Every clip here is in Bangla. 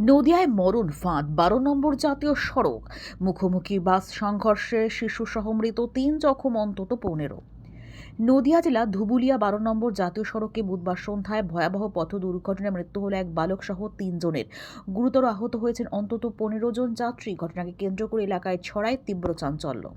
নদিয়ায় মরণ ফাঁদ, বারো নম্বর জাতীয় সড়ক। মুখোমুখি বাস সংঘর্ষে শিশুসহ মৃত তিন জখম, অন্তত পনেরো। নদিয়া জেলা ধুবুলিয়া বারো নম্বর জাতীয় সড়কে বুধবার সন্ধ্যায় ভয়াবহ পথ দুর্ঘটনায় মৃত্যু হলো এক বালক সহ তিনজনের। গুরুতর আহত হয়েছেন অন্তত পনেরো জন যাত্রী। ঘটনাকে কেন্দ্র করে এলাকায় ছড়ায় তীব্র চাঞ্চল্য।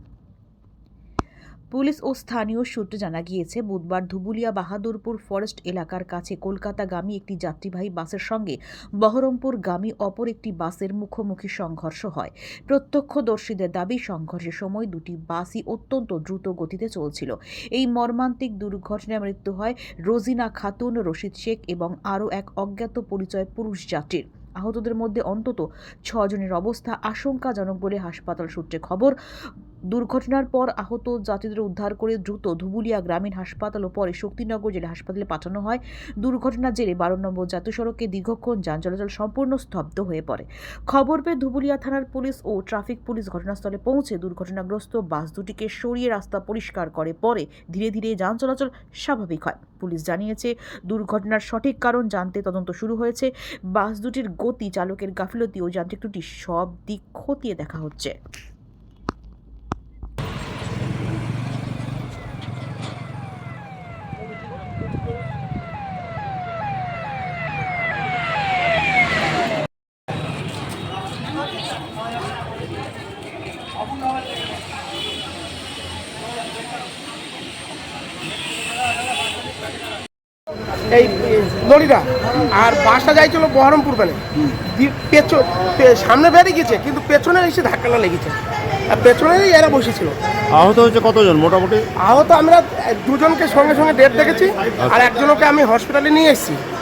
পুলিশ ও স্থানীয় সূত্রে জানা গিয়েছে, বুধবার ধুবুলিয়া বাহাদুরপুর ফরেস্ট এলাকার কাছে কলকাতাগামী একটি যাত্রীবাহী বাসের সঙ্গে বহরমপুরগামী অপর একটি বাসের মুখোমুখি সংঘর্ষ হয়। প্রত্যক্ষদর্শীদের দাবি, সংঘর্ষের সময় দুটি বাসই অত্যন্ত দ্রুত গতিতে চলছিল। এই মর্মান্তিক দুর্ঘটনায় মৃত্যু হয় রোজিনা খাতুন, রশিদ শেখ এবং আরও এক অজ্ঞাত পরিচয় পুরুষ যাত্রীর। আহতদের মধ্যে অন্তত ছজনের অবস্থা আশঙ্কাজনক বলে হাসপাতাল সূত্রে খবর দুর্ঘটনার পর আহত যাত্রীদের উদ্ধার করে দ্রুত ধুবুলিয়া গ্রামীণ হাসপাতাল ও পরে শক্তিনগর জেলা হাসপাতালে পাঠানো হয়। দুর্ঘটনার জেরে বারো নম্বর জাতীয় সড়কে দীর্ঘক্ষণ যান চলাচল সম্পূর্ণ স্তব্ধ হয়ে পড়ে। খবর পেয়ে ধুবুলিয়া থানার পুলিশ ও ট্রাফিক পুলিশ ঘটনাস্থলে পৌঁছে দুর্ঘটনাগ্রস্ত বাস দুটিকে সরিয়ে রাস্তা পরিষ্কার করে পরে ধীরে ধীরে যান চলাচল স্বাভাবিক হয়। পুলিশ জানিয়েছে, দুর্ঘটনার সঠিক কারণ জানতে তদন্ত শুরু হয়েছে। বাস দুটির গতি, চালকের গাফিলতি ও যান্ত্রিক ত্রুটি সব দিক খতিয়ে দেখা হচ্ছে। এই লরিটা আর বাসটা যাইছিল বহরমপুর মানে পেছন পে- সামনে বেরিয়ে গেছে কিন্তু পেছনে এসে ধাক্কাটা লেগেছে। আর পেছনেই এরা বসেছিল। আহত হয়েছে কতজন মোটামুটি? আহত আমরা দুজনকে সঙ্গে সঙ্গে ডেট দেখেছি আর একজনকে আমি হসপিটালে নিয়ে এসেছি। আচ্ছা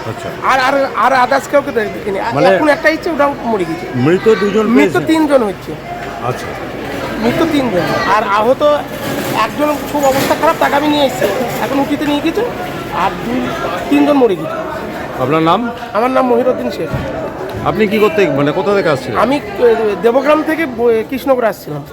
আর আর আর আদার্স কাউকে দেখিনি। এখন একটা ইচ্ছে ওটাও মরে গেছে। মৃত দুজন মৃত্যু তিনজন হচ্ছে। আচ্ছা। মৃত্যু তিনজন। আর আহত একজন খুব অবস্থা খারাপ তাকে আমি নিয়ে এসেছি। এখন উঠিতে নিয়ে গেছে আর দুই তিনজন মরে গেছে। আপনার নাম? আমার নাম মহিরুদ্দিন শেখ। আপনি কি করতে মানে কোথা থেকে আসছিলেন? আমি দেবগ্রাম থেকে কৃষ্ণপুর আসছিলাম।